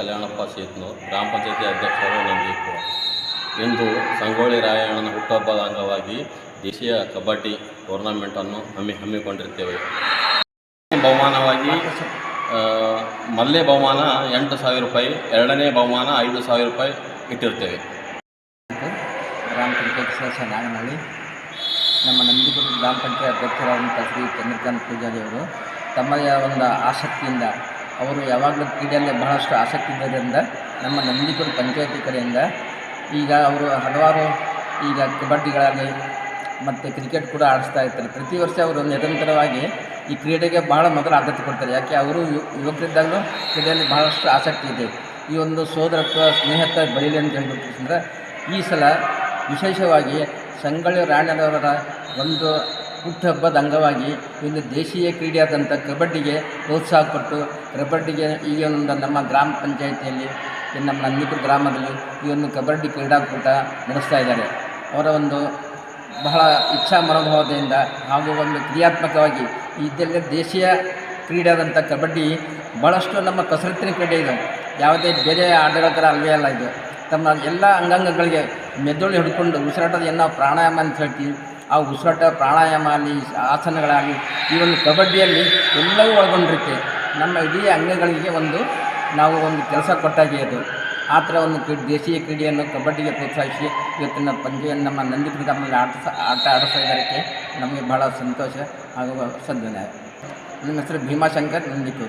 ಕಲ್ಯಾಣಪ್ಪ ಸೇತ್ನೂರ್ ಗ್ರಾಮ ಪಂಚಾಯತಿ ಅಧ್ಯಕ್ಷರು ನಂದೀಪುರ ಇಂದು ಸಂಗೊಳ್ಳಿ ರಾಯಣ್ಣನ ಹುಟ್ಟುಹಬ್ಬದ ಅಂಗವಾಗಿ ದೇಶೀಯ ಕಬಡ್ಡಿ ಟೂರ್ನಮೆಂಟನ್ನು ಹಮ್ಮಿ ಹಮ್ಮಿಕೊಂಡಿರ್ತೇವೆ. ಬಹುಮಾನವಾಗಿ ಆ, ಮೊದಲನೇ ಬಹುಮಾನ ಎಂಟು ಸಾವಿರ ರೂಪಾಯಿ ಎರಡನೇ ಬಹುಮಾನ ಐದು ಸಾವಿರ ರೂಪಾಯಿ ಇಟ್ಟಿರ್ತೇವೆ. ಗ್ರಾಮ ಪಂಚಾಯತ್ ಸದಸ್ಯ ನಾಗನಹಳ್ಳಿ. ನಮ್ಮ ನಂದಿಗುರು ಗ್ರಾಮ ಪಂಚಾಯತ್ ಅಧ್ಯಕ್ಷರಾದಂಥ ಶ್ರೀ ಚಂದ್ರಕಾಂತ್ ಪೂಜಾರಿ ಅವರು ತಮ್ಮದೇ ಒಂದು ಆಸಕ್ತಿಯಿಂದ ಅವರು ಯಾವಾಗಲೂ ಕ್ರೀಡೆಯಲ್ಲಿ ಬಹಳಷ್ಟು ಆಸಕ್ತಿ ಇದ್ದರಿಂದ ನಮ್ಮ ನಂದಿಪುರ ಪಂಚಾಯತಿ ಕಡೆಯಿಂದ ಈಗ ಅವರು ಹಲವಾರು ಈಗ ಕಬಡ್ಡಿಗಳಾಗಲಿ ಮತ್ತು ಕ್ರಿಕೆಟ್ ಕೂಡ ಆಡಿಸ್ತಾ ಇರ್ತಾರೆ. ಪ್ರತಿ ವರ್ಷ ಅವರು ನಿರಂತರವಾಗಿ ಈ ಕ್ರೀಡೆಗೆ ಬಹಳ ಮೊದಲು ಆದ್ಯತೆ ಕೊಡ್ತಾರೆ. ಯಾಕೆ? ಅವರು ಯುವಕರಿದ್ದಾಗಲೂ ಕ್ರೀಡೆಯಲ್ಲಿ ಬಹಳಷ್ಟು ಆಸಕ್ತಿ ಇದೆ. ಈ ಒಂದು ಸೋದರತ್ವ, ಸ್ನೇಹತ್ವ ಬರೀಲಿ ಅಂತ ಹೇಳ್ಬಿಟ್ಟು ಅಂದ್ರೆ ಈ ಸಲ ವಿಶೇಷವಾಗಿ ಸಂಗೊಳ್ಳಿ ರಾಯಣ್ಣನವರ ಒಂದು ಹುಟ್ಟುಹಬ್ಬದ ಅಂಗವಾಗಿ ಇಂದು ದೇಶೀಯ ಕ್ರೀಡೆಯಾದಂಥ ಕಬಡ್ಡಿಗೆ ಪ್ರೋತ್ಸಾಹ ಕೊಟ್ಟು ಕಬಡ್ಡಿಗೆ ಈ ಒಂದು ನಮ್ಮ ಗ್ರಾಮ ಪಂಚಾಯಿತಿಯಲ್ಲಿ ನಮ್ಮ ನಂದಿಪುರ ಗ್ರಾಮದಲ್ಲಿ ಈ ಒಂದು ಕಬಡ್ಡಿ ಕ್ರೀಡಾಕೂಟ ನಡೆಸ್ತಾ ಇದ್ದಾರೆ. ಅವರ ಒಂದು ಬಹಳ ಇಚ್ಛಾ ಮನೋಭಾವದಿಂದ ಹಾಗೂ ಒಂದು ಕ್ರಿಯಾತ್ಮಕವಾಗಿ ಇದೆಲ್ಲ ದೇಶೀಯ ಕ್ರೀಡೆ ಆದಂಥ ಕಬಡ್ಡಿ ಭಾಳಷ್ಟು ನಮ್ಮ ಕಸರತ್ತಿನ ಕ್ರೀಡೆ ಇದು. ಯಾವುದೇ ಬೇರೆ ಆಟಗಳ ಥರ ಅಲ್ಲವೇ ಅಲ್ಲ ಇದು. ತಮ್ಮ ಎಲ್ಲ ಅಂಗಾಂಗಗಳಿಗೆ ಮೆದುಳು ಹಿಡ್ಕೊಂಡು ಉಸಿರಾಟದ ಪ್ರಾಣಾಯಾಮ ಅಂತ ಹೇಳ್ತೀವಿ. ಆ ಉಸಿರಾಟ, ಪ್ರಾಣಾಯಾಮ ಆಗಲಿ ಆಸನಗಳಾಗಲಿ, ಈ ಒಂದು ಕಬಡ್ಡಿಯಲ್ಲಿ ಎಲ್ಲವೂ ಒಳಗೊಂಡಿರುತ್ತೆ. ನಮ್ಮ ಇಡೀ ಅಂಗಗಳಿಗೆ ಒಂದು, ನಾವು ಒಂದು ಕೆಲಸ ಕೊಟ್ಟಾಗಿ ಅದು. ಆ ಥರ ಒಂದು ಕ್ರೀಡೆ ದೇಶೀಯ ಕ್ರೀಡೆಯನ್ನು ಕಬಡ್ಡಿಗೆ ಪ್ರೋತ್ಸಾಹಿಸಿ ಇವತ್ತಿನ ಪಂದ್ಯವನ್ನು ನಮ್ಮ ನಂದಿಪುರ ಮೇಲೆ ಆಟ ಆಟ ಆಡಿಸ್ತಾ ಇದ್ದಕ್ಕೆ ನಮಗೆ ಬಹಳ ಸಂತೋಷ ಹಾಗೂ ಸದ್ವಿನಾಯ ನನ್ನ ಹೆಸರು ಭೀಮಾಶಂಕರ್ ನಂದಿಪುರ